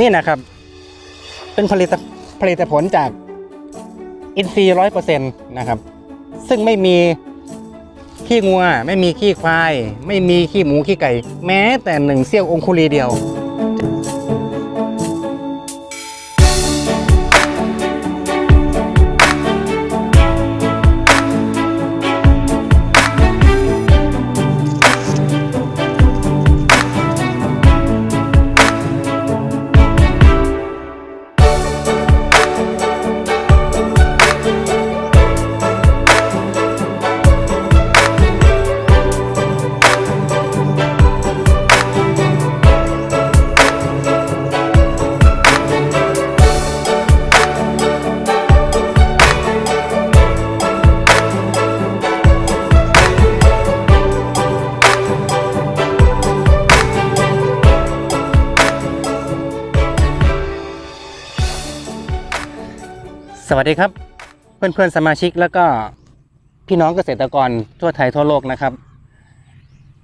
นี่นะครับ เป็นผลิตผลิตผลจากอินทรีย์ร้อยเปอร์เซ็นต์นะครับ ซึ่งไม่มีขี้งัว ไม่มีขี้ควาย ไม่มีขี้หมูขี้ไก่ แม้แต่หนึ่งเสี้ยวองคุลีเดียว วัสดีครับ เพื่อนๆสมาชิกแล้วก็พี่น้องเกษตรกรทั่วไทยทั่วโลกนะครับ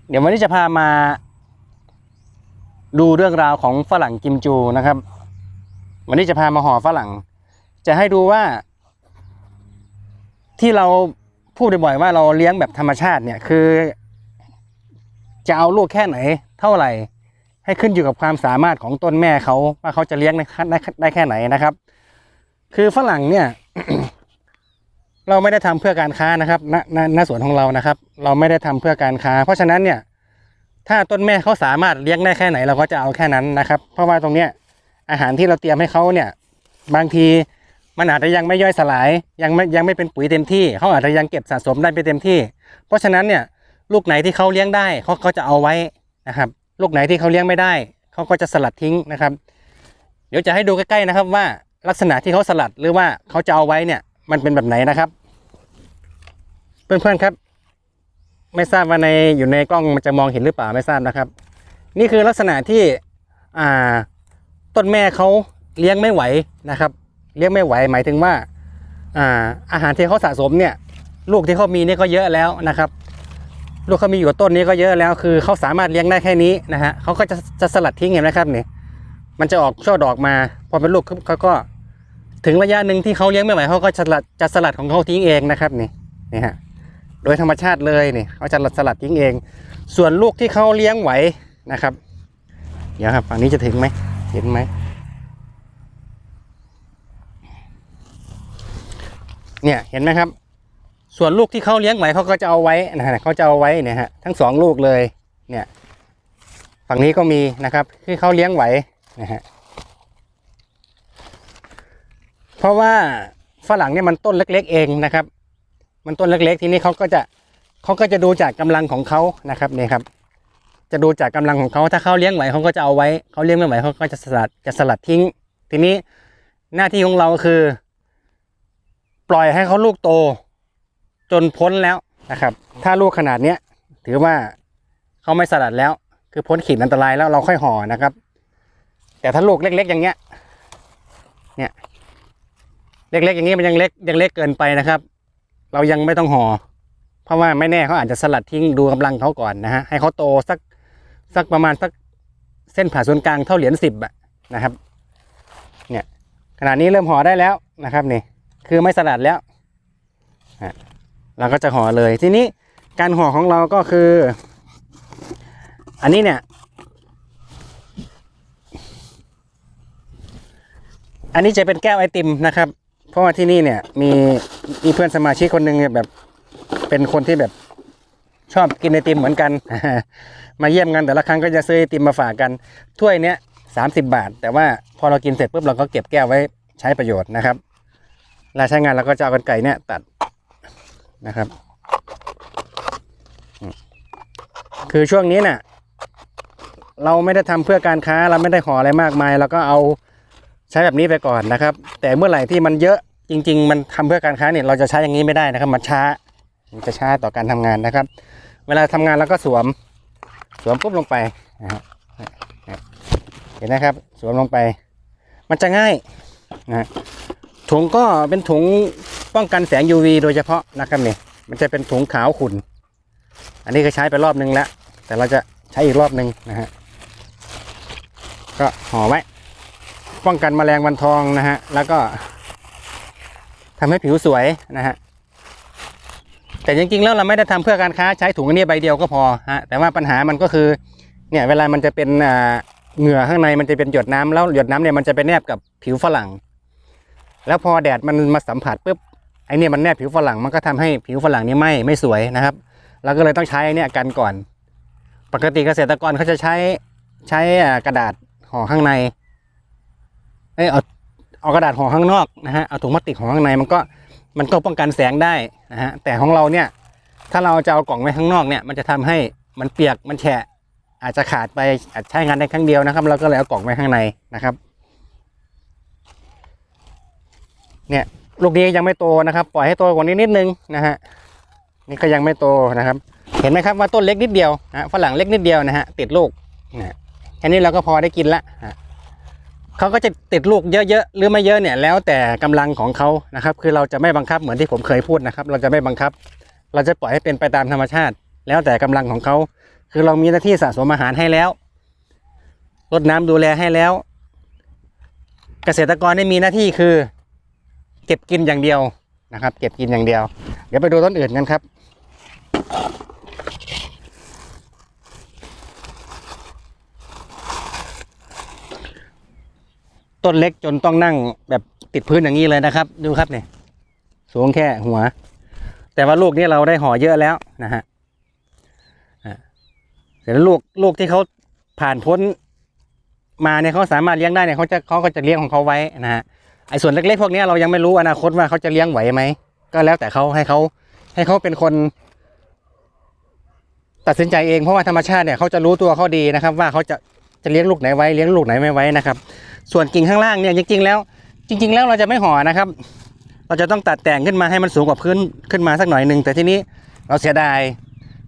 เดี๋ยววันนี้จะพามา ดูเรื่องราวของฝรั่งกิมจูนะครับ วันนี้จะพามาห่อฝรั่ง จะให้ดูว่า ที่เราพูดบ่อยๆว่าเราเลี้ยงแบบธรรมชาติเนี่ยคือ จะเอาลูกแค่ไหนเท่าไหร่ ให้ขึ้นอยู่กับความสามารถของต้นแม่เขาว่าเขาจะเลี้ยงได้ได้แค่ไหนนะครับ คือฝรั่งเนี่ย เราไม่ได้ทำเพื่อการค้านะครับณณณสวนของเรานะครับ เราไม่ได้ทำเพื่อการค้า เพราะฉะนั้นเนี่ย ถ้าต้นแม่เขาสามารถเลี้ยงได้แค่ไหนเราก็จะเอาแค่นั้นนะครับ เพราะว่าตรงเนี้ยอาหารที่เราเตรียมให้เขาเนี่ย บางทีมันอาจจะยังไม่ย่อยสลาย ยังไม่ยังไม่เป็นปุ๋ยเต็มที่เขาอาจจะยังเก็บสะสมได้ไม่เต็มที่ เพราะฉะนั้นเนี่ยลูกไหนที่เขาเลี้ยงได้เขาเขาจะเอาไว้นะครับ ลูกไหนที่เขาเลี้ยงไม่ได้เขาก็จะสลัดทิ้งนะครับ เดี๋ยวจะให้ดูใกล้ๆนะครับว่า ลักษณะที่เขาสลัดหรือว่าเขาจะเอาไว้เนี่ยมันเป็นแบบไหนนะครับ เพื่อนๆครับ ไม่ทราบว่าในอยู่ในกล้องมันจะมองเห็นหรือเปล่าไม่ทราบนะครับ นี่คือลักษณะที่อ่าต้นแม่เขาเลี้ยงไม่ไหวนะครับ เลี้ยงไม่ไหวหมายถึงว่าอ่าอาหารที่เขาสะสมเนี่ย ลูกที่เขามีนี่ก็เยอะแล้วนะครับ ลูกเขามีอยู่ต้นนี้ก็เยอะแล้ว คือเขาสามารถเลี้ยงได้แค่นี้นะฮะเขาก็จะจะสลัดทิ้งเห็นไหมครับนี่มันจะออกช่อดอกมา พอเป็นลูกเขาก็ ถึงระยะหนึ่งที่เขาเลี้ยงไม่ไหวเขาก็จะสลัดจะสลัดของเขาทิ้งเองนะครับนี่นี่ฮะโดยธรรมชาติเลยนี่เขาจะสลัดทิ้งเอง ส่วนลูกที่เขาเลี้ยงไหวนะครับ เดี๋ยวครับฝั่งนี้จะถึงไหมเห็นไหมเนี่ยเห็นไหมครับ ส่วนลูกที่เขาเลี้ยงไหวเขาก็จะเอาไว้นะฮะเขาจะเอาไว้เนี่ยฮะทั้งสองลูกเลยเนี่ยฝั่งนี้ก็มีนะครับที่เขาเลี้ยงไหวนะฮะ เพราะว่าฝรั่งเนี่ยมันต้นเล็ก ๆ เองนะครับ มันต้นเล็ก ๆ ทีนี้เขาก็จะเขาก็จะดูจากกำลังของเขานะครับนี่ครับ จะดูจากกำลังของเขาถ้าเขาเลี้ยงไหวเขาก็จะเอาไว้เขาเลี้ยงไม่ไหวเขาก็จะสลัดจะสลัดทิ้ง ทีนี้หน้าที่ของเราคือ ปล่อยให้เขาลูกโต จนพ้นแล้วนะครับ ถ้าลูกขนาดเนี้ยถือว่าเขาไม่สลัดแล้ว คือพ้นขีดอันตรายแล้วเราค่อยห่อนะครับ แต่ถ้าลูกเล็ก ๆ อย่างเงี้ยเนี่ย เล็กๆอย่างนี้มันยังเล็กยังเล็กเกินไปนะครับ เรายังไม่ต้องห่อ เพราะว่าไม่แน่เขาอาจจะสลัดทิ้งดูกำลังเขาก่อนนะฮะให้เขาโตสักสักประมาณสักเส้นผ่าศูนย์กลางเท่าเหรียญสิบอะนะครับ เนี่ยขนาดนี้เริ่มห่อได้แล้วนะครับนี่คือไม่สลัดแล้วฮะเราก็จะห่อเลยทีนี้การห่อของเราก็คือ อันนี้เนี่ย อันนี้จะเป็นแก้วไอติมนะครับ เพราะว่าที่นี่เนี่ยมีมีเพื่อนสมาชิกคนหนึ่งเนี่ยแบบเป็นคนที่แบบชอบกินไอติมเหมือนกัน มาเยี่ยมกันแต่ละครั้งก็จะซื้อไอติมมาฝากกันถ้วยเนี้ยสามสิบบาท แต่ว่าพอเรากินเสร็จปุ๊บเราก็เก็บแก้วไว้ใช้ประโยชน์นะครับเวลาใช้งานเราก็จะเอากันไก่เนี่ยตัดนะครับ คือช่วงนี้เนี่ยเราไม่ได้ทำเพื่อการค้าเราไม่ได้ห่ออะไรมากมายเราก็เอา ใช้แบบนี้ไปก่อนนะครับ แต่เมื่อไหร่ที่มันเยอะจริง ๆ มันทำเพื่อการค้าเนี่ยเราจะใช้อย่างนี้ไม่ได้นะครับมันช้ามันจะช้าต่อการทำงานนะครับ เวลาทำงานเราก็สวมสวมปุ๊บลงไปนะฮะเห็นนะครับ สวมลงไป มันจะง่ายนะฮะถุงก็เป็นถุงป้องกันแสง UV โดยเฉพาะนะครับเนี่ยมันจะเป็นถุงขาวขุ่น อันนี้ก็ใช้ไปรอบนึงแล้ว แต่เราจะใช้อีกรอบนึงนะฮะ ก็ห่อไว้ ป้องกันแมลงวันทองนะฮะ แล้วก็ทำให้ผิวสวยนะฮะ แต่จริงๆแล้วเราไม่ได้ทำเพื่อการค้าใช้ถุงอันนี้ใบเดียวก็พอฮะ แต่ว่าปัญหามันก็คือ เนี่ยเวลามันจะเป็นอ่าเหงื่อข้างในมันจะเป็นหยดน้ำแล้วหยดน้ำเนี่ยมันจะไปแนบกับผิวฝรั่ง แล้วพอแดดมันมาสัมผัสปุ๊บไอเนี่ยมันแนบผิวฝรั่งมันก็ทำให้ผิวฝรั่งนี่ไหม้ไม่สวยนะครับเราก็เลยต้องใช้ไอเนี่ยกันก่อน ปกติเกษตรกรเขาจะใช้ใช้กระดาษห่อข้างใน เอยเอาเอากระดาษห่อข้างนอกนะฮะเอาถุงพลาสติกห่อข้างในมันก็มันก็ป้องกันแสงได้นะฮะแต่ของเราเนี่ยถ้าเราจะเอากล่องไว้ข้างนอกเนี่ยมันจะทำให้มันเปียกมันแฉะอาจจะขาดไปอาจใช้งานได้ครั้งเดียวนะครับ เราก็เลยเอากล่องไว้ข้างในนะครับ เนี่ยลูกนี้ยังไม่โตนะครับ ปล่อยให้โตกว่านี้นิดนึงนะฮะนี่ก็ยังไม่โตนะครับ เห็นไหมครับว่าต้นเล็กนิดเดียวนะฝรั่งเล็กนิดเดียวนะฮะติดลูกนะแค่นี้เราก็พอได้กินละฮะ เขาก็จะติดลูกเยอะๆหรือไม่เยอะเนี่ยแล้วแต่กำลังของเขานะครับ คือเราจะไม่บังคับเหมือนที่ผมเคยพูดนะครับ เราจะไม่บังคับ เราจะปล่อยให้เป็นไปตามธรรมชาติ แล้วแต่กำลังของเขาคือเรามีหน้าที่สะสมอาหารให้แล้วรดน้ำดูแลให้แล้ว เกษตรกรได้มีหน้าที่คือ เก็บกินอย่างเดียวนะครับ เก็บกินอย่างเดียว เดี๋ยวไปดูต้นอื่นกันครับ ต้นเล็กจนต้องนั่งแบบติดพื้นอย่างนี้เลยนะครับ ดูครับเนี่ยสูงแค่หัว แต่ว่าลูกนี้เราได้ห่อเยอะแล้วนะฮะอ่าเสร็จแล้วลูกลูกที่เขาผ่านพ้นมาเนี่ยเขาสามารถเลี้ยงได้เนี่ยเขาจะเขาก็จะเลี้ยงของเขาไว้นะฮะไอ้ส่วนเล็กๆพวกนี้เรายังไม่รู้อนาคตว่าเขาจะเลี้ยงไหวไหมก็แล้วแต่เขาให้เขาให้เขาเป็นคน ตัดสินใจเองเพราะว่าธรรมชาติเนี่ยเขาจะรู้ตัวเขาดีนะครับ ว่าเขาจะ จะเลี้ยงลูกไหนไว้เลี้ยงลูกไหนไม่ไว้นะครับ ส่วนกิ่งข้างล่างเนี่ยจริงๆแล้ว จริง ๆ แล้วเราจะไม่ห่อนะครับ เราจะต้องตัดแต่งขึ้นมาให้มันสูงกว่าพื้นขึ้นมาสักหน่อยหนึ่งแต่ทีนี้เราเสียดาย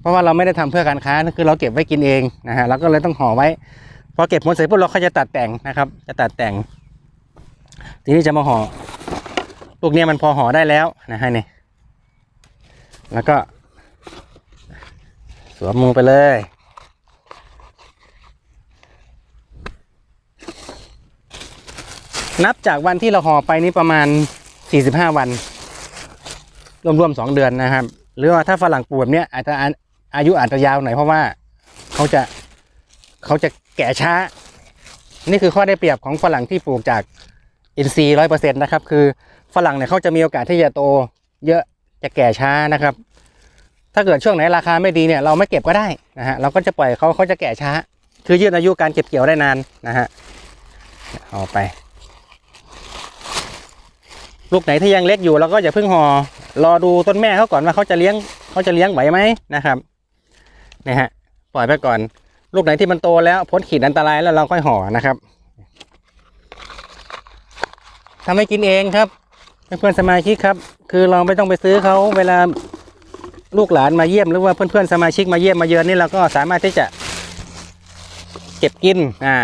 เพราะว่าเราไม่ได้ทำเพื่อการค้าคือเราเก็บไว้กินเองนะฮะเราก็เลยต้องห่อไว้พอเก็บผลเสร็จปุ๊บเราก็จะตัดแต่งนะครับ จะตัดแต่ง ทีนี้จะมาห่อลูกเนี้ยมันพอห่อได้แล้วนะฮะเนี่ยแล้วก็สวมมือไปเลย นับจากวันที่เราห่อไปนี่ประมาณ 45 วัน รวมๆสองเดือนนะครับ หรือว่าถ้าฝรั่งปลูกแบบเนี้ยอาจจะอายุอาจจะยาวหน่อยเพราะว่าเขาจะเขาจะแก่ช้า นี่คือข้อได้เปรียบของฝรั่งที่ปลูกจากอินทรีย์ร้อยเปอร์เซ็นต์นะครับ คือฝรั่งเนี่ยเขาจะมีโอกาสที่จะโต เยอะจะแก่ช้านะครับ ถ้าเกิดช่วงไหนราคาไม่ดีเนี่ยเราไม่เก็บก็ได้นะฮะเราก็จะปล่อยเขาเขาจะแก่ช้า คือยืดอายุการเก็บเกี่ยวได้นานนะฮะเอาไป ลูกไหนที่ยังเล็กอยู่เราก็อย่าเพิ่งหอ่อรอดูต้นแม่เขาก่อนว่าเขาจะเลี้ยงเขาจะเลี้ยงไหวไหมนะครับนะฮะปล่อยไปก่อน ลูกไหนที่มันโตแล้วพ้นขีดอันตรายแล้วเราค่อยห่อนะครับทำให้กินเองครับเพื่อนๆสมาชิกครับ คือเราไม่ต้องไปซื้อเขาเวลาลูกหลานมาเยี่ยมหรือว่าเพื่อนๆสมาชิกมาเยี่ยมมาเยือนนี่เราก็สามารถที่จะ เก็บกินอ่า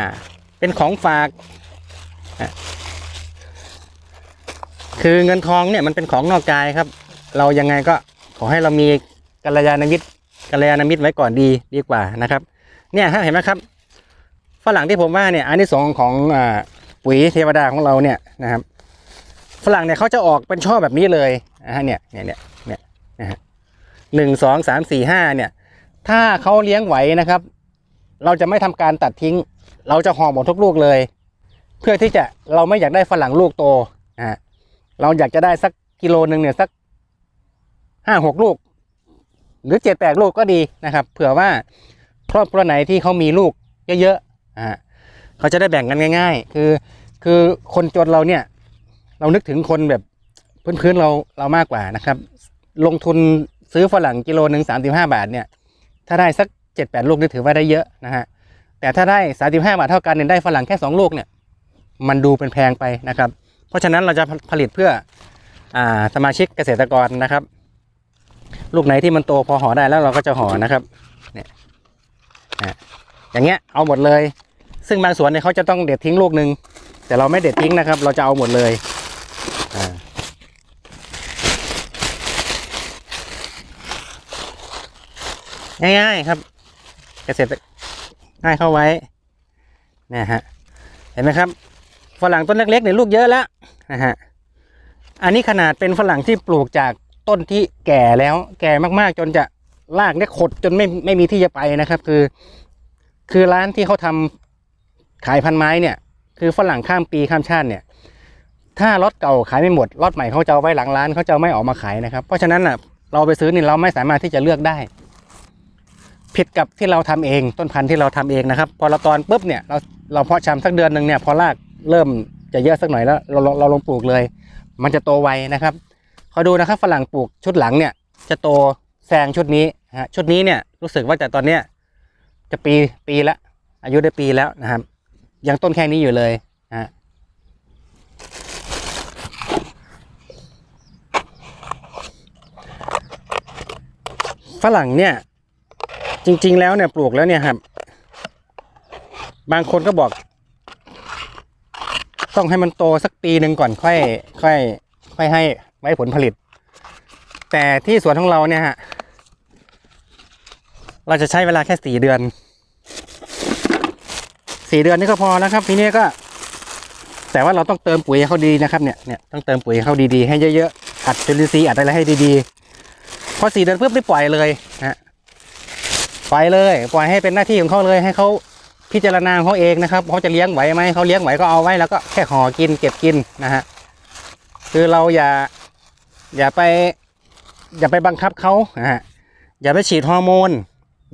เป็นของฝาก คือเงินทองเนี่ยมันเป็นของนอกกายครับ เรายังไงก็ขอให้เรามีกัลยาณมิตรกัลยาณมิตรไว้ก่อนดีดีกว่านะครับ เนี่ยฮะเห็นไหมครับฝรั่งที่ผมว่าเนี่ยอันที่สองของอ่าปุ๋ยเทวดาของเราเนี่ยนะครับฝรั่งเนี่ยเขาจะออกเป็นช่อแบบนี้เลยนะฮะเนี่ยเนี่ยเนี่ยเนี่ยนะฮะหนึ่งสองสามสี่ห้าเนี่ย ถ้าเขาเลี้ยงไหวนะครับ เราจะไม่ทำการตัดทิ้ง เราจะห่อหมดทุกลูกเลย เพื่อที่จะเราไม่อยากได้ฝรั่งลูกโต เราอยากจะได้สักกิโลหนึ่งเนี่ยสักห้าหกลูก หรือเจ็ดแปดลูกก็ดีนะครับ เผื่อว่าครอบครัวไหนที่เขามีลูกเยอะๆอ่าเขาจะได้แบ่งกันง่าย ๆ คือคือคนจนเราเนี่ย เรานึกถึงคนแบบพื้นๆเราเรามากกว่านะครับ ลงทุนซื้อฝรั่งกิโลหนึ่งสามสิบห้าบาทเนี่ย ถ้าได้สักเจ็ดแปดลูกนี่ถือว่าได้เยอะนะฮะแต่ถ้าได้สามสิบห้าบาทเท่ากันเนี่ยได้ฝรั่งแค่สองลูกเนี่ย มันดูเป็นแพงไปนะครับ เพราะฉะนั้นเราจะผลิตเพื่ออาสมาชิกเกษตรกรนะครับ ลูกไหนที่มันโตพอห่อได้แล้วเราก็จะห่อนะครับเนี่ยอย่างเงี้ยเอาหมดเลย ซึ่งบางสวนเนี่ยเขาจะต้องเด็ดทิ้งลูกหนึ่งแต่เราไม่เด็ดทิ้งนะครับ เราจะเอาหมดเลยอ่าง่ายๆครับ เกษตรง่ายเข้าไว้เนี่ยฮะ เห็นไหมครับ ฝรั่งต้นเล็กๆเนี่ยลูกเยอะแล้วนะฮะอันนี้ขนาดเป็นฝรั่งที่ปลูกจากต้นที่แก่แล้ว แก่มากๆ จนจะรากเนี่ยขดจนไม่ไม่มีที่จะไปนะครับ คือ คือร้านที่เขาทำขายพันไม้เนี่ย คือฝรั่งข้ามปีข้ามชาติเนี่ย ถ้ารถเก่าขายไม่หมดรถใหม่เขาจะเอาไว้หลังร้านเขาจะไม่ออกมาขายนะครับ เพราะฉะนั้นอะเราไปซื้อนี่เราไม่สามารถที่จะเลือกได้ ผิดกับที่เราทำเองต้นพันธุ์ที่เราทำเองนะครับ พอเราตอนปุ๊บเนี่ยเราเราเพาะชำสักเดือนหนึ่งเนี่ยพอราก เริ่มจะเยอะสักหน่อยแล้วเราเราเราลงปลูกเลย มันจะโตไวนะครับขาดูนะครับฝรั่งปลูกชุดหลังเนี่ย จะโตแซงชุดนี้ฮะชุดนี้เนี่ยรู้สึกว่าจะตอนเนี้ยจะปีปีละอายุได้ปีแล้วนะครับ ยังต้นแค่นี้อยู่เลยฮะฝรั่งเนี่ยจริง ๆ แล้วเนี่ยปลูกแล้วเนี่ยครับ บางคนก็บอก ต้องให้มันโตสักปีหนึ่งก่อนค่อย ค่อย ค่อยให้ไว้ผลผลิต แต่ที่สวนของเราเนี่ยฮะเราจะใช้เวลาแค่สี่เดือนสี่เดือนนี่ก็พอแล้วครับทีนี้ก็ แต่ว่าเราต้องเติมปุ๋ยให้เขาดีนะครับเนี่ยเนี่ยต้องเติมปุ๋ยให้เขาดีๆให้เยอะๆอัดจุลินทรีย์อัดอะไรให้ดีๆพอสี่เดือนปุ๊บได้ปล่อยเลยนะปล่อยเลย ปล่อยให้เป็นหน้าที่ของเขาเลยให้เขา พิจารณางเขาเองนะครับเขาจะเลี้ยงไหวไหมเขาเลี้ยงไหวก็เอาไว้แล้วก็แค่ห่อกินเก็บกินนะฮะคือเราอย่าอย่าไป อย่าไปบังคับเขานะฮะอย่าไปฉีดฮอร์โมน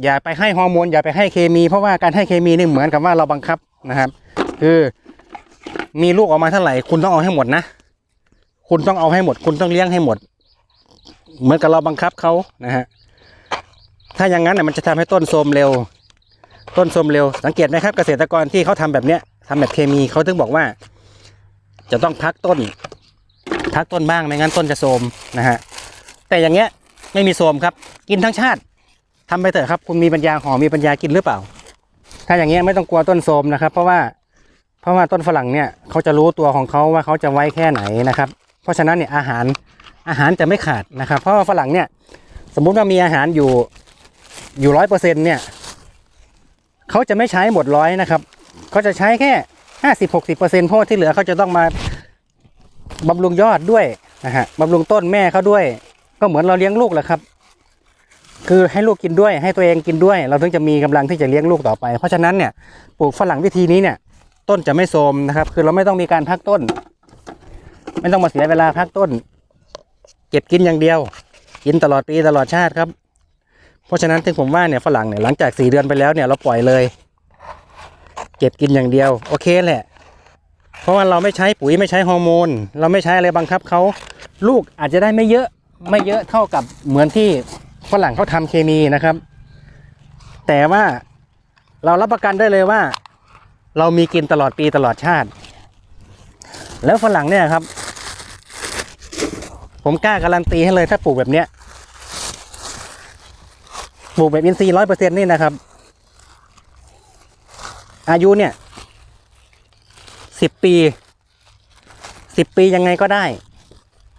อย่าไปให้ฮอร์โมน อย่าไปให้เคมี เพราะว่าการให้เคมีนี่เหมือนกับว่าเราบังคับนะครับ คือมีลูกออกมาเท่าไหร่ คุณต้องเอาให้หมดนะ คุณต้องเอาให้หมด คุณต้องเลี้ยงให้หมด เหมือนกับเราบังคับเขานะฮะถ้าอย่างนั้นเนี่ยมันจะทำให้ต้นโทรมเร็ว ต้นโทรมเร็ว สังเกตไหมครับเกษตรกรที่เขาทำแบบเนี้ยทำแบบเคมีเขาถึงบอกว่า จะต้องพักต้น พักต้นบ้างไม่งั้นต้นจะโทมนะฮะแต่อย่างเงี้ยไม่มีโทมครับ กินทั้งชาติทำไปเถอะครับ คุณมีปัญญาหอมมีปัญญากินหรือเปล่า ถ้าอย่างเงี้ยไม่ต้องกลัวต้นโทมนะครับ เพราะว่าเพราะว่าต้นฝรั่งเนี่ยเขาจะรู้ตัวของเขาว่าเขาจะไว้แค่ไหนนะครับ เพราะฉะนั้นเนี่ยอาหารอาหารจะไม่ขาดนะครับ เพราะว่าฝรั่งเนี่ยสมมุติว่ามีอาหารอยู่อยู่ร้อยเปอร์เซ็นเนี่ย เขาจะไม่ใช้หมดร้อยนะครับเขาจะใช้แค่ห้าสิบหกสิบเปอร์เซ็นเพราะว่าที่เหลือเขาจะต้องมาบำรุงยอดด้วยนะฮะบำรุงต้นแม่เขาด้วย ก็เหมือนเราเลี้ยงลูกแหละครับ คือให้ลูกกินด้วย ให้ตัวเองกินด้วย เราถึงจะมีกำลังที่จะเลี้ยงลูกต่อไป เพราะฉะนั้นเนี่ยปลูกฝรั่งวิธีนี้เนี่ย ต้นจะไม่โทรมนะครับ คือเราไม่ต้องมีการพักต้น ไม่ต้องมาเสียเวลาพักต้น เก็บกินอย่างเดียว กินตลอดปีตลอดชาติครับ เพราะฉะนั้นถึงผมว่าเนี่ยฝรั่งเนี่ยหลังจากสี่เดือนไปแล้วเนี่ยเราปล่อยเลย เก็บกินอย่างเดียว โอเคแหละ เพราะว่าเราไม่ใช้ปุ๋ยไม่ใช้ฮอร์โมนเราไม่ใช้อะไรบังคับเขาลูกอาจจะได้ไม่เยอะไม่เยอะเท่ากับเหมือนที่ฝรั่งเขาทำเคมีนะครับ แต่ว่าเรารับประกันได้เลยว่า เรามีกินตลอดปีตลอดชาติ แล้วฝรั่งเนี่ยครับ ผมกล้าการันตีให้เลยถ้าปลูกแบบเนี้ย ปลูกแบบอินทรีย์ร้อยเปอร์เซ็นต์นี่นะครับ อายุเนี่ยสิบปีสิบปียังไงก็ได้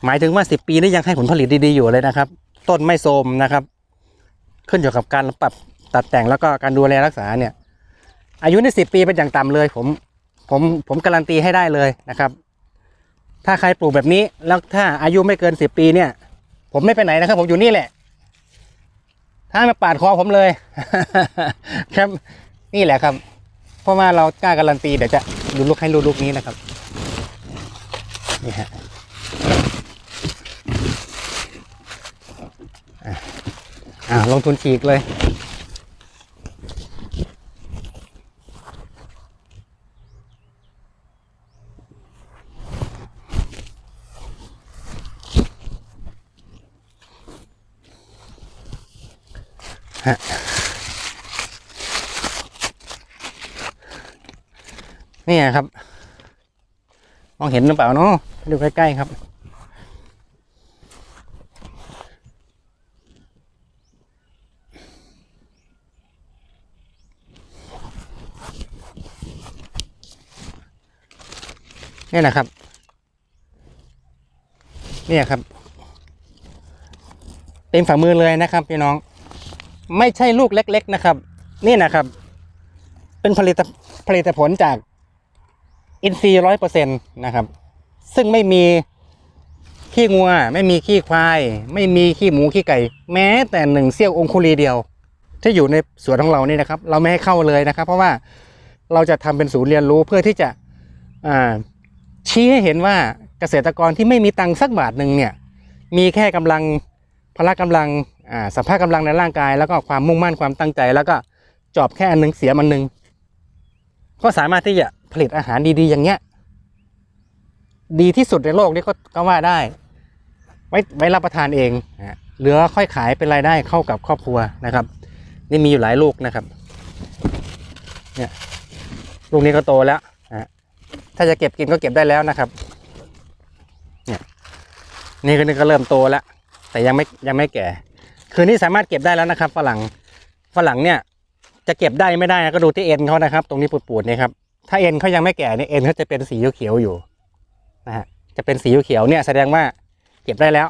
หมายถึงว่าสิบปีนี่ยังให้ผลผลิตดีๆอยู่เลยนะครับ ต้นไม่โทรมนะครับ ขึ้นอยู่กับการปรับตัดแต่งแล้วก็การดูแลรักษาเนี่ย อายุในสิบปีเป็นอย่างต่ำเลย ผมผมผมการันตีให้ได้เลยนะครับ ถ้าใครปลูกแบบนี้แล้วถ้าอายุไม่เกินสิบปีเนี่ย ผมไม่ไปไหนนะครับ ผมอยู่นี่แหละ ห้ามาปาดคอผมเลย ครับ นี่แหละครับ เพราะว่าเรากล้าการันตีเดี๋ยวจะดูลูกให้ดูลูกนี้นะครับ นี่ฮะอ่าลงทุนฉีกเลย นี่ครับ มองเห็นหรือเปล่าเนาะดูใกล้ๆครับ นี่นะครับเนี่ยครับ เต็มฝ่ามือเลยนะครับพี่น้อง ไม่ใช่ลูกเล็ก ๆนะครับ นี่นะครับ เป็นผลิตผลิตผลจากอินทรีย์ร้อยเปอร์เซ็นต์นะครับ ซึ่งไม่มีขี้งัว ไม่มีขี้ควาย ไม่มีขี้หมูขี้ไก่ แม้แต่หนึ่งเสี้ยวองคุลีเดียว ที่อยู่ในสวนของเรานี่นะครับ เราไม่ให้เข้าเลยนะครับ เพราะว่าเราจะทำเป็นศูนย์เรียนรู้เพื่อที่จะชี้ให้เห็นว่าเกษตรกรที่ไม่มีตังค์สักบาทหนึ่งเนี่ย มีแค่กำลังพละกำลัง อ่าสภาพกำลังในร่างกาย แล้วก็ความมุ่งมั่นความตั้งใจ แล้วก็จอบแค่อันหนึงเสียมันหนึ่งก็สามารถที่จะผลิตอาหารดีๆ อย่างเงี้ย ดีที่สุดในโลกนี่ก็ก็ว่าได้ ไว้ไว้รับประทานเองนะเหลือค่อยขายเป็นรายได้เข้ากับครอบครัวนะครับ นี่มีอยู่หลายลูกนะครับ เนี่ยลูกนี้ก็โตแล้วนะฮะถ้าจะเก็บกินก็เก็บได้แล้วนะครับ เนี่ยนี่ก็นี่ก็เริ่มโตแล้วแต่ยังไม่ยังไม่แก่ คือนี่สามารถเก็บได้แล้วนะครับ ฝรั่งฝรั่งเนี่ย จะเก็บได้ไม่ได้นะก็ดูที่เอ็นเขานะครับ ตรงนี้ปูดๆเนี่ยครับถ้าเอ็นเขายังไม่แก่เนี่ยเอ็นเขาจะเป็นสีเขียวๆอยู่นะฮะจะเป็นสีเขียวเนี่ยแสดงว่าเก็บได้แล้ว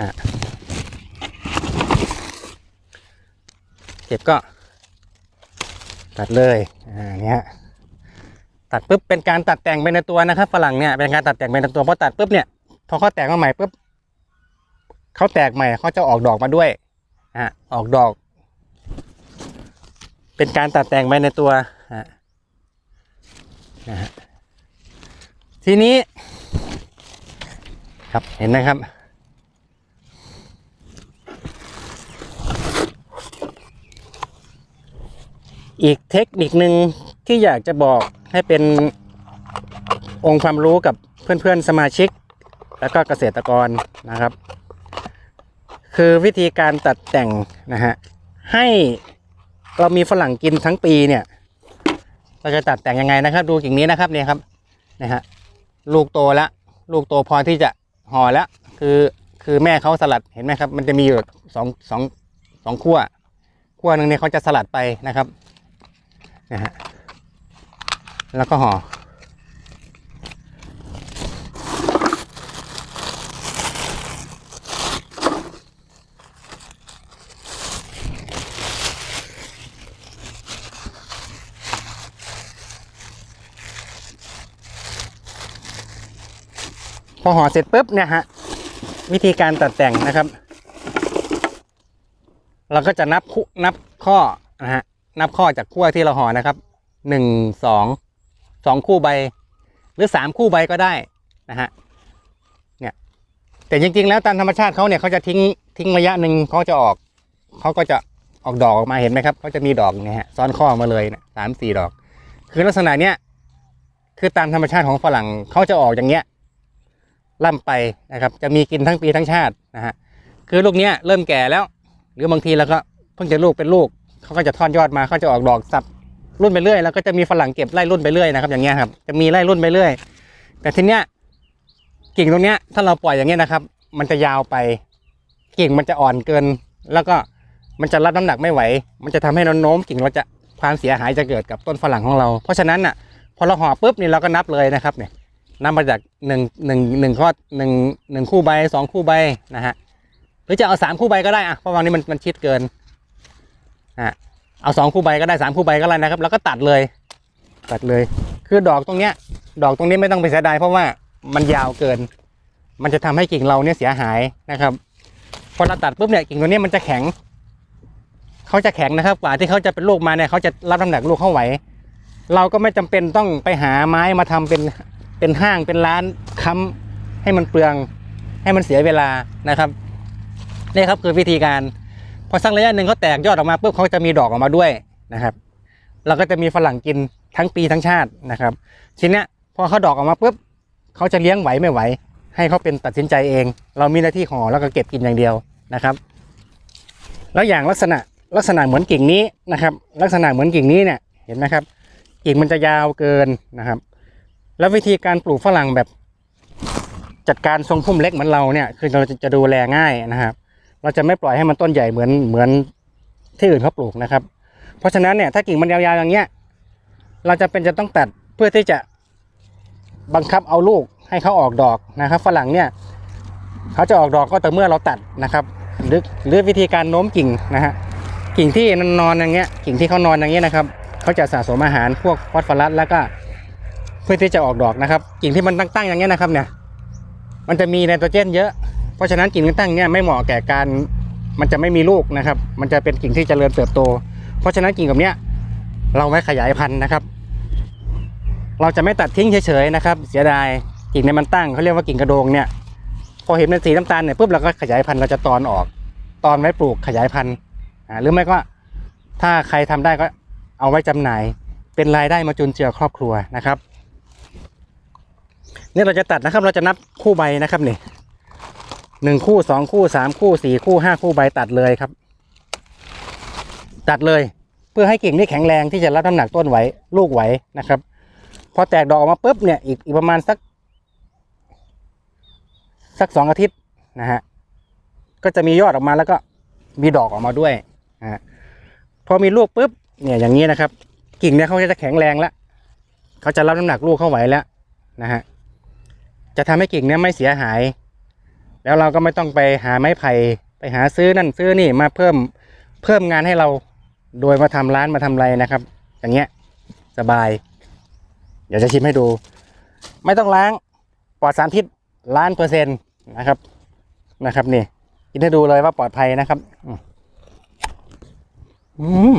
ฮะเก็บก็ ตัดเลยอ่าเนี่ยตัดปุ๊บเป็นการตัดแต่งไปในตัวนะครับฝรั่งเนี่ยเป็นการตัดแต่งไปในตัวพอตัดปุ๊บเนี่ยพอเขาแตกมาใหม่ปุ๊บ เขาแตกใหม่เขาจะออกดอกมาด้วยอะออกดอก เป็นการตัดแต่งไปในตัวฮะนะฮะทีนี้ ครับเห็นนะครับ อีกเทคนิคหนึ่งที่อยากจะบอกให้เป็นองค์ความรู้กับเพื่อนๆสมาชิก แล้วก็เกษตรกรนะครับ คือวิธีการตัดแต่งนะฮะให้เรามีฝรั่งกินทั้งปีเนี่ย เราจะตัดแต่งยังไงนะครับ ดูกิ่งนี้นะครับเนี่ยครับนะฮะลูกโตแล้วลูกโตพอที่จะห่อแล้วคือคือแม่เขาสลัดเห็นไหมครับ มันจะมีอยู่สองสองสองขั้วขั้วหนึ่งเนี่ยเขาจะสลัดไปนะครับนะฮะแล้วก็ห่อ พอห่อเสร็จปุ๊บเนี่ยฮะวิธีการตัดแต่งนะครับ เราก็จะนับคู่นับข้อนะฮะนับข้อจากขั้วที่เราห่อนะครับหนึ่งสองสองคู่ใบ หรือสามคู่ใบก็ได้นะฮะเนี่ยแต่จริง ๆ แล้วตามธรรมชาติเขาเนี่ยเขาจะทิ้งทิ้งระยะหนึ่งเขาจะออกเขาก็จะออกดอกออกมาเห็นไหมครับเขาจะมีดอกเนี่ยฮะซ้อนข้อมาเลยนะสามสี่ดอก คือลักษณะเนี้ยคือตามธรรมชาติของฝรั่งเขาจะออกอย่างเงี้ย ล่ำไปนะครับ จะมีกินทั้งปีทั้งชาตินะฮะคือลูกเนี้ยเริ่มแก่แล้ว หรือบางทีเราก็เพิ่งจะลูกเป็นลูกเขาก็จะทอนยอดมาเขาจะออกดอกสับรุ่นไปเรื่อยแล้วก็จะมีฝรั่งเก็บไล่รุ่นไปเรื่อยนะครับ อย่างเงี้ยครับจะมีไล่รุ่นไปเรื่อย แต่ทีเนี้ยกิ่งตรงเนี้ยถ้าเราปล่อยอย่างเงี้ยนะครับ มันจะยาวไปกิ่งมันจะอ่อนเกิน แล้วก็มันจะรับน้ำหนักไม่ไหว มันจะทำให้เราโน้มกิ่งเราจะความเสียหายจะเกิดกับต้นฝรั่งของเรา เพราะฉะนั้นน่ะพอเราห่อปุ๊บนี่เราก็นับเลยนะครับเนี่ย นับมาจากหนึ่งหนึ่งหนึ่งข้อหนึ่งหนึ่งคู่ใบสองคู่ใบนะฮะหรือจะเอาสามคู่ใบก็ได้อะเพราะวันนี้มันมันชิดเกินอะเอาสองคู่ใบก็ได้สามคู่ใบก็ได้นะครับ แล้วก็ตัดเลย ตัดเลย คือดอกตรงเนี้ย ดอกตรงนี้ไม่ต้องไปเสียดายเพราะว่ามันยาวเกิน มันจะทำให้กิ่งเราเนี่ยเสียหายนะครับพอเราตัดปุ๊บเนี่ยกิ่งตัวเนี้ยมันจะแข็งเขาจะแข็งนะครับ กว่าที่เขาจะเป็นลูกมาเนี่ยเขาจะรับน้ำหนักลูกเข้าไหว เราก็ไม่จำเป็นต้องไปหาไม้มาทำเป็น เป็นห้างเป็นร้านค้ำให้มันเปลือง ให้มันเสียเวลานะครับนี่ครับคือวิธีการ พอสักระยะหนึ่งเขาแตกยอดออกมาปุ๊บเขาจะมีดอกออกมาด้วยนะครับเราก็จะมีฝรั่งกินทั้งปีทั้งชาตินะครับทีเนี้ยพอเขาดอกออกมาปุ๊บเขาจะเลี้ยงไหวไม่ไหว ให้เขาเป็นตัดสินใจเอง เรามีหน้าที่ห่อแล้วก็เก็บกินอย่างเดียวนะครับ แล้วอย่างลักษณะลักษณะเหมือนกิ่งนี้นะครับ ลักษณะเหมือนกิ่งนี้เนี่ยเห็นไหมครับ กิ่งมันจะยาวเกินนะครับ แล้ววิธีการปลูกฝรั่งแบบ จัดการทรงพุ่มเล็กเหมือนเราเนี่ย คือเราจะจะดูแลง่ายนะครับ เราจะไม่ปล่อยให้มันต้นใหญ่เหมือนเหมือนที่อื่นเขาปลูกนะครับ เพราะฉะนั้นเนี่ยถ้ากิ่งมันยาวๆอย่างเงี้ยเราจะเป็นจะต้องตัดเพื่อที่จะบังคับเอาลูกให้เขาออกดอกนะครับ ฝรั่งเนี่ยเขาจะออกดอกก็แต่เมื่อเราตัดนะครับหรือหรือวิธีการโน้มกิ่งนะฮะกิ่งที่นอนๆอย่างเงี้ยกิ่งที่เขานอนอย่างเงี้ยนะครับเขาจะสะสมอาหารพวกฟอสฟอรัสแล้วก็ เพื่อที่จะออกดอกนะครับ กิ่งที่มันตั้งๆอย่างเงี้ยนะครับเนี่ย มันจะมีไนโตรเจนเยอะ เพราะฉะนั้นกิ่งตั้งๆเนี่ยไม่เหมาะแก่การมันจะไม่มีลูกนะครับ มันจะเป็นกิ่งที่จเจริญเติบโต เพราะฉะนั้นกิ่งแบบเนี้ยเราไว้ขยายพันธุ์นะครับ เราจะไม่ตัดทิ้งเฉยๆนะครับ เสียดายกิ่งเนี่ยมันตั้งเขาเรียกว่ากิ่งกระโดงเนี่ย พอเห็นเป็นสีน้ำตาลเนี่ยปุ๊บเราก็ขยายพันธุ์เราจะตอนออก ตอนไว้ปลูกขยายพันธุ์หรือไม่ก็ถ้าใครทำได้ก็เอาไว้จำหน่าย เป็นรายได้มาจุนเจือครอบครัวนะครับ เนี่ยเราจะตัดนะครับ เราจะนับคู่ใบนะครับนี่หนึ่งคู่สองคู่สามคู่สี่คู่ห้าคู่ใบตัดเลยครับ ตัดเลย เพื่อให้กิ่งนี่แข็งแรงที่จะรับน้ำหนักต้นไหวลูกไหวนะครับ พอแตกดอกออกมาปุ๊บเนี่ยอีกอีกประมาณสัก สักสองอาทิตย์นะฮะก็จะมียอดออกมาแล้วก็มีดอกออกมาด้วยนะฮะพอมีลูกปุ๊บเนี่ยอย่างนี้นะครับ กิ่งเนี่ยเขาจะแข็งแรงแล้วเขาจะรับน้ำหนักลูกเข้าไหวแล้วนะฮะ จะทำให้กิ่งเนี่ยไม่เสียหาย แล้วเราก็ไม่ต้องไปหาไม้ไผ่ไปหาซื้อนั่นซื้อนี่มาเพิ่มเพิ่มงานให้เราโดยมาทำร้านมาทำอะไรนะครับ อย่างเงี้ยสบาย เดี๋ยวจะชิมให้ดู ไม่ต้องล้างปลอดสารพิษล้านเปอร์เซ็นต์นะครับนะครับนี่กินให้ดูเลยว่าปลอดภัยนะครับ อืม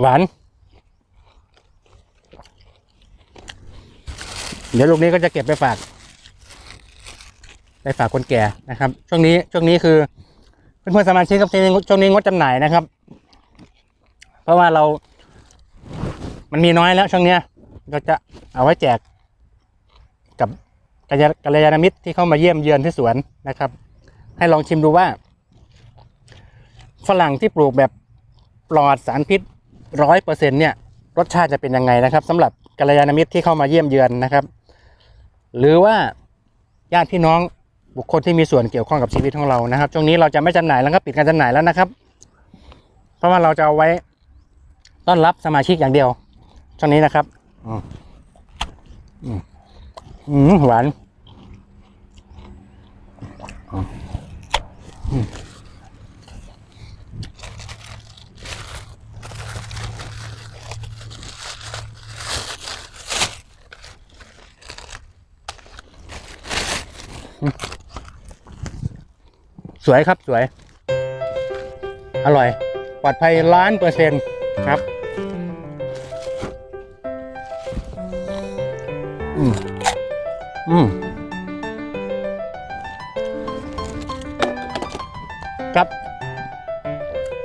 หวาน เดี๋ยวลูกนี้ก็จะเก็บไปฝาก ไปฝากคนแก่นะครับ ช่วงนี้ช่วงนี้คือเพื่อนๆสมาชิกครับช่วงนี้ช่วงนี้งดจำหน่ายนะครับ เพราะว่าเรา มันมีน้อยแล้วช่วงเนี้ยก็จะเอาไว้แจกกับกัลยากัลยาณมิตรที่เข้ามาเยี่ยมเยือนที่สวนนะครับ ให้ลองชิมดูว่า ฝรั่งที่ปลูกแบบปลอดสารพิษร้อยเปอร์เซ็นเนี่ยรสชาติจะเป็นยังไงนะครับสำหรับกัลยาณมิตรที่เข้ามาเยี่ยมเยือนนะครับ หรือว่าญาติพี่น้องบุคคลที่มีส่วนเกี่ยวข้องกับชีวิตของเรานะครับ ช่วงนี้เราจะไม่จำหน่ายแล้วก็ปิดการจำหน่ายแล้วนะครับ เพราะว่าเราจะเอาไว้ต้อนรับสมาชิกอย่างเดียว ช่วงนี้นะครับอืมอืมอืมหวานอืม สวยครับสวย อร่อย ปลอดภัยล้านเปอร์เซ็นต์ครับอืมอืมครับ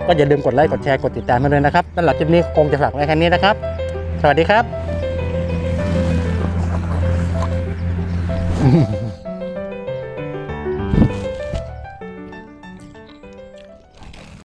ก็อย่าลืมกดไลค์กดแชร์กดติดตามมาด้วยนะครับสำหรับคลิปนี้คงจะฝากไว้แค่นี้นะครับ สวัสดีครับ